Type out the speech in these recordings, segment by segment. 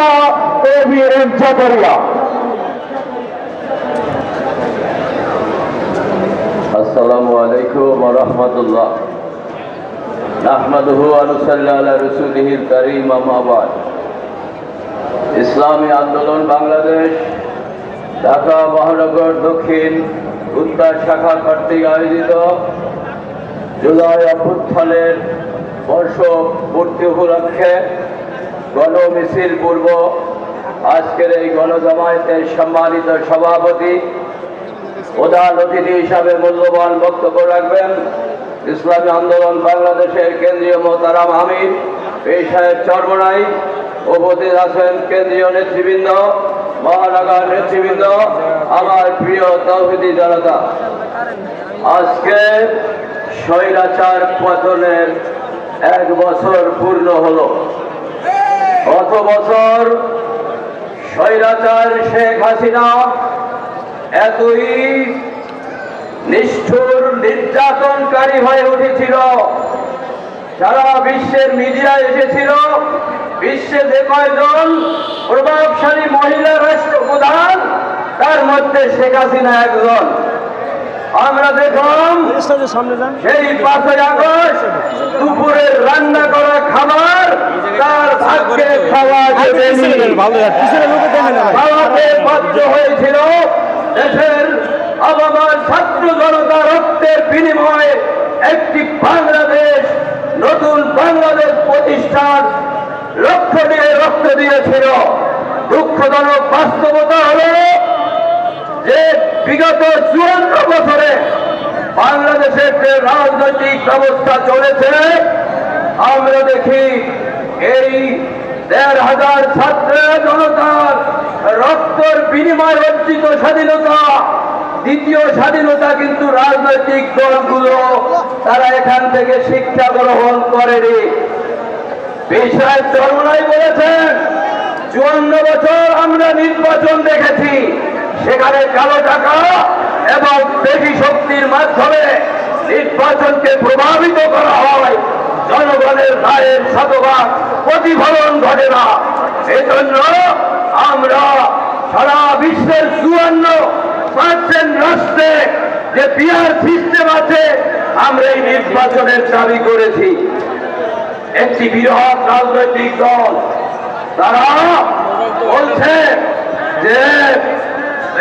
নেতা A B M Zakaria আসসালামু আলাইকুম রহমতুল্লাহ। নাহমাদুহু আনুসাল্লাহ আলা রসুলিহিল করিম আমাবাদ ইসলামী আন্দোলন বাংলাদেশ, ঢাকা, মহানগর, দক্ষিণ, উত্তর শাখা কর্তৃক আয়োজিত জুলাই অভ্যুত্থানের বর্ষ পূর্তি উপলক্ষে গণ মিছিল পূর্ব আজকের এই গণজামায়াতের সম্মানিত সভাপতি, প্রধান অতিথি হিসাবে মূল্যবান বক্তব্য রাখবেন। ইসলামী আন্দোলন বাংলাদেশের কেন্দ্রীয় মোতারাম হামিদ এই সাহেব চর্মনাই। উপস্থিত আছেন কেন্দ্রীয় নেতৃবৃন্দ, মহানগর নেতৃবৃন্দ, আমার প্রিয় তৌহিদি জনতা। আজকে স্বৈরাচার পতনের এক বছর পূর্ণ হলো। গত বছর স্বৈরাচার শেখ হাসিনা এতই নিষ্ঠুর নির্যাতনকারী হয়ে উঠেছিল। সারা বিশ্বের মিডিয়া এসেছিল, বিশ্বে যে কয়জন প্রভাবশালী মহিলা রাষ্ট্রপ্রধান, তার মধ্যে শেখ হাসিনা একজন। আমরা দেখলাম সেই পাঁচই আগস্ট দুপুরের রান্না করা খাবার তার ভাগ্যে খাওয়া খাওয়াতে বাধ্য হয়েছিল। দেশের আবহাওয়ার ছাত্র জনতা রক্তের বিনিময়ে একটি বাংলাদেশ নতুন বাংলাদেশ প্রতিষ্ঠান লক্ষ্য দিয়ে রক্ত দিয়েছিল। দুঃখজনক বাস্তবতা হলো যে বিগত চুয়ান্ন বছরে বাংলাদেশের যে রাজনৈতিক ব্যবস্থা চলেছে, আমরা দেখি এই দেড় হাজার ছাত্র জনতার রক্তর বিনিময় অর্জিত স্বাধীনতা, দ্বিতীয় স্বাধীনতা কিন্তু রাজনৈতিক দলগুলো তারা এখান থেকে শিক্ষা গ্রহণ করেনি। বিষয় চরমনাই বলেছেন, চুয়ান্ন বছর আমরা নির্বাচন দেখেছি। সেখানে কালো টাকা এবং বেশি শক্তির মাধ্যমে নির্বাচনকে প্রভাবিত করা হয়। জনগণের রায়ের শতভাগ প্রতিফলন ঘটে না। এই জন্য আমরা সারা বিশ্বের চুয়ান্ন পার্সেন্ট রাষ্ট্রে যে বিহার সিস্টেম আছে, আমরা এই নির্বাচনের দাবি করেছি। একটি বৃহৎ রাজনৈতিক দল, তারা বলছে যে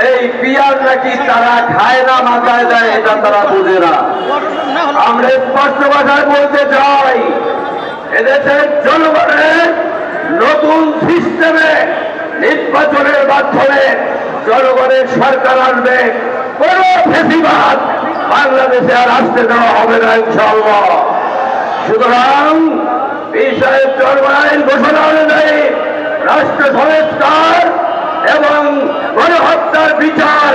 এই পিয়ার নাকি তারা খায় না, মাথায় দেয়, এটা তারা বুঝে না। আমরা স্পষ্ট ভাষায় বলতে চাই, এদেশের জনগণের নতুন সিস্টেমে নির্বাচনের মাধ্যমে জনগণের সরকার আসবে। কোন ফেসিবাদ বাংলাদেশে আর আসতে দেওয়া হবে না ইনশাল্লাহ সুতরাং বিষয়ে চরমাইন ঘোষণা অনুযায়ী রাষ্ট্র এবং গণহত্যার বিচার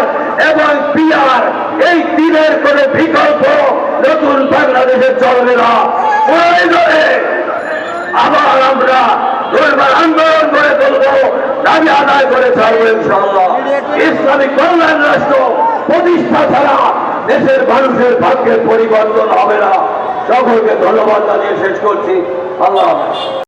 এবং পিয়ার এই তিনের কোন বিকল্প নতুন বাংলাদেশে চলবে না। আবার আমরা আন্দোলন করে তুলব, দাবি আদায় করে ছাড়বো ইসলামিক কল্যাণ রাষ্ট্র প্রতিষ্ঠা ছাড়া দেশের মানুষের ভাগ্যের পরিবর্তন হবে না। সকলকে ধন্যবাদ জানিয়ে শেষ করছি। আল্লাহ।